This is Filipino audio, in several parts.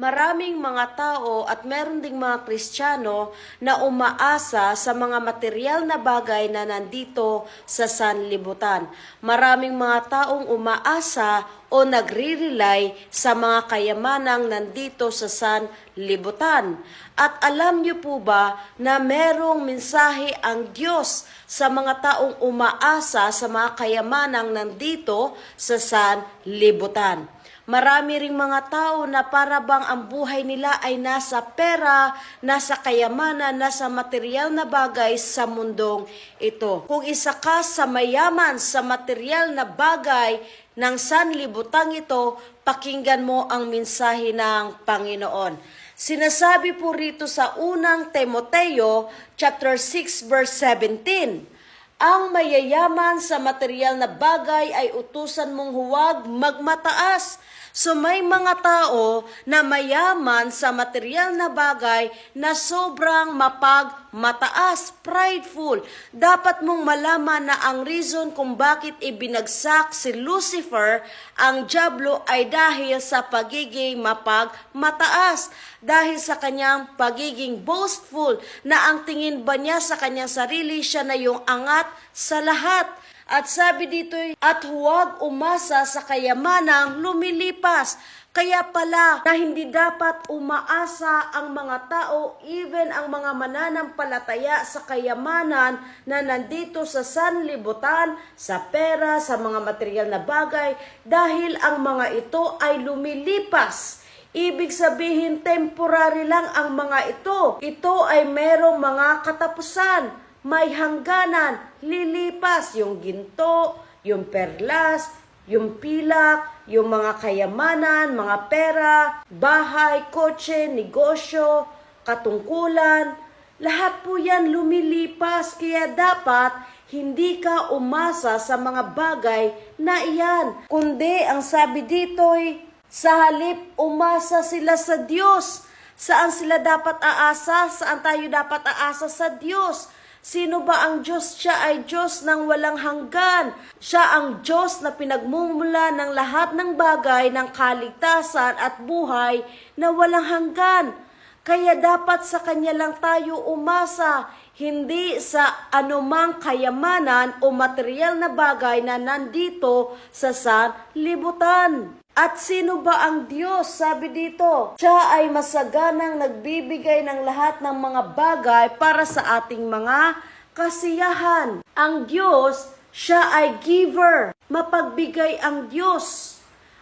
Maraming mga tao at meron ding mga Kristiyano na umaasa sa mga material na bagay na nandito sa sanlibutan. Maraming mga taong umaasa o nagre-rely sa mga kayamanang nandito sa sanlibutan. At alam niyo po ba na merong mensahe ang Diyos sa mga taong umaasa sa mga kayamanang nandito sa sanlibutan? Marami ring mga tao na para bang ang buhay nila ay nasa pera, nasa kayamanan, nasa material na bagay sa mundong ito. Kung isa ka sa mayaman sa material na bagay ng sanlibutang ito, pakinggan mo ang mensahe ng Panginoon. Sinasabi po rito sa unang Timoteo chapter 6 verse 17, ang mayayaman sa material na bagay ay utusan mong huwag magmataas. So may mga tao na mayaman sa material na bagay na sobrang mapagmataas, prideful. Dapat mong malaman na ang reason kung bakit ibinagsak si Lucifer, ang Diablo ay dahil sa pagiging mapagmataas. Dahil sa kanyang pagiging boastful na ang tingin ba niya sa kanyang sarili siya na yung angat sa lahat. At sabi dito, at huwag umasa sa kayamanang lumilipas. Kaya pala na hindi dapat umaasa ang mga tao, even ang mga mananampalataya sa kayamanan na nandito sa sanlibutan, sa pera, sa mga material na bagay, dahil ang mga ito ay lumilipas. Ibig sabihin, temporary lang ang mga ito. Ito ay merong mga katapusan may hangganan, lilipas yung ginto, yung perlas, yung pilak, yung mga kayamanan, mga pera, bahay, kotse, negosyo, katungkulan, lahat po yan lumilipas kaya dapat hindi ka umasa sa mga bagay na iyan. Kundi ang sabi dito'y sa halip umasa sila sa Diyos. Saan sila dapat aasa? Saan tayo dapat aasa sa Diyos? Sino ba ang Diyos? Siya ay Diyos ng walang hanggan. Siya ang Diyos na pinagmumula ng lahat ng bagay ng kaligtasan at buhay na walang hanggan. Kaya dapat sa Kanya lang tayo umasa, hindi sa anumang kayamanan o material na bagay na nandito sa sanlibutan. At sino ba ang Diyos? Sabi dito, siya ay masaganang nagbibigay ng lahat ng mga bagay para sa ating mga kasiyahan. Ang Diyos, siya ay giver. Mapagbigay ang Diyos.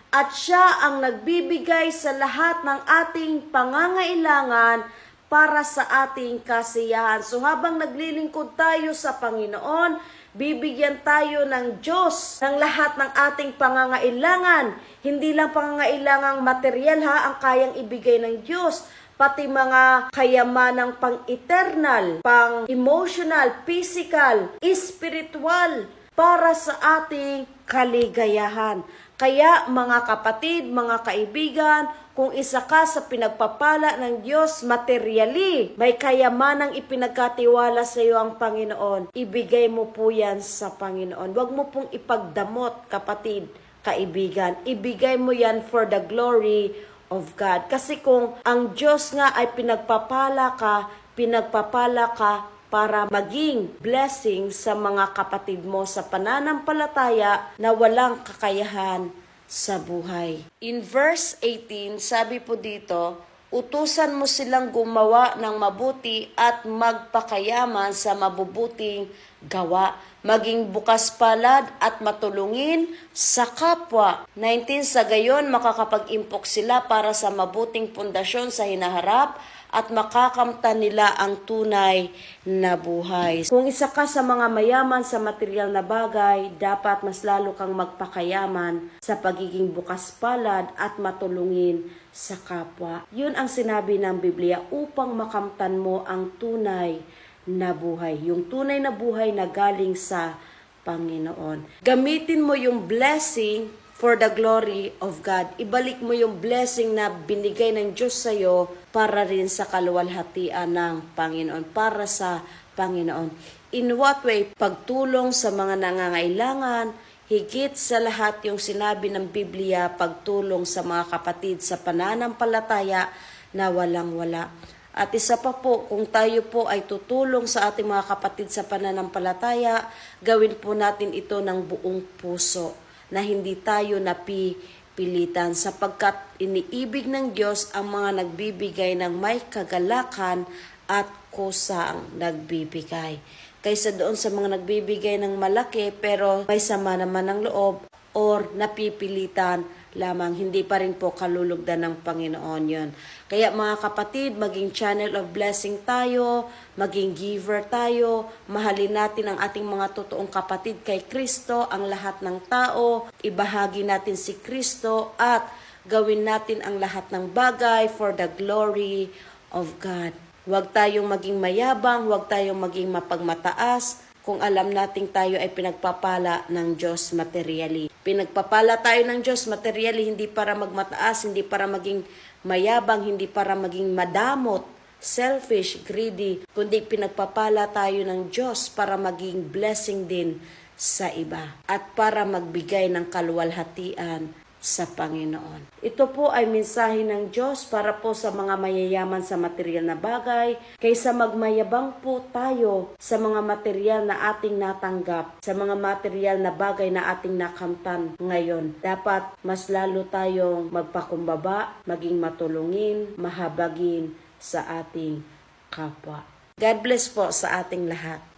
At siya ang nagbibigay sa lahat ng ating pangangailangan para sa ating kasiyahan. So habang naglilingkod tayo sa Panginoon, bibigyan tayo ng Diyos ng lahat ng ating pangangailangan. Hindi lang pangangailangang material ha ang kayang ibigay ng Diyos, pati mga kayamanang pang-eternal, pang-emotional, physical, spiritual, para sa ating kaligayahan. Kaya mga kapatid, mga kaibigan, kung isa ka sa pinagpapala ng Diyos materially, may kayamanang ipinagkatiwala sa iyo ang Panginoon, ibigay mo po yan sa Panginoon. Huwag mo pong ipagdamot, kapatid, kaibigan. Ibigay mo yan for the glory of God. Kasi kung ang Diyos nga ay pinagpapala ka, pinagpapala ka para maging blessing sa mga kapatid mo sa pananampalataya na walang kakayahan sa buhay. In verse 18, sabi po dito, utusan mo silang gumawa ng mabuti at magpakayaman sa mabubuting gawa, maging bukas palad at matulungin sa kapwa. 19 sa gayon makakapag-impok sila para sa mabuting pundasyon sa hinaharap at makakamtan nila ang tunay na buhay. Kung isa ka sa mga mayaman sa material na bagay, dapat mas lalo kang magpakayaman sa pagiging bukas palad at matulungin sa kapwa. Yun ang sinabi ng Biblia upang makamtan mo ang tunay na buhay. Yung tunay na buhay na galing sa Panginoon. Gamitin mo yung blessing for the glory of God. Ibalik mo yung blessing na binigay ng Diyos sa iyo para rin sa kaluwalhatian ng Panginoon, para sa Panginoon. In what way? Pagtulong sa mga nangangailangan, Higit sa lahat yung sinabi ng Biblia, pagtulong sa mga kapatid sa pananampalataya na walang-wala. At isa pa po, kung tayo po ay tutulong sa ating mga kapatid sa pananampalataya, gawin po natin ito ng buong puso na hindi tayo napipilitan sapagkat iniibig ng Diyos ang mga nagbibigay ng may kagalakan at kusang nagbibigay. Kaysa doon sa mga nagbibigay ng malaki pero may sama naman ng loob or napipilitan lamang, hindi pa rin po kalulugdan ng Panginoon yon. Kaya mga kapatid, maging channel of blessing tayo, maging giver tayo, mahalin natin ang ating mga totoong kapatid kay Kristo, ang lahat ng tao, ibahagi natin si Kristo at gawin natin ang lahat ng bagay for the glory of God. Huwag tayong maging mayabang, huwag tayong maging mapagmataas, kung alam nating tayo ay pinagpapala ng Diyos materially. Pinagpapala tayo ng Diyos materially hindi para magmataas, hindi para maging mayabang, hindi para maging madamot, selfish, greedy, kundi pinagpapala tayo ng Diyos para maging blessing din sa iba at para magbigay ng kaluwalhatian sa Panginoon. Ito po ay mensahe ng Diyos para po sa mga mayayaman sa material na bagay, kaysa magmayabang po tayo sa mga material na ating natanggap, sa mga material na bagay na ating nakamtan ngayon. Dapat mas lalo tayong magpakumbaba, maging matulungin, mahabagin sa ating kapwa. God bless po sa ating lahat.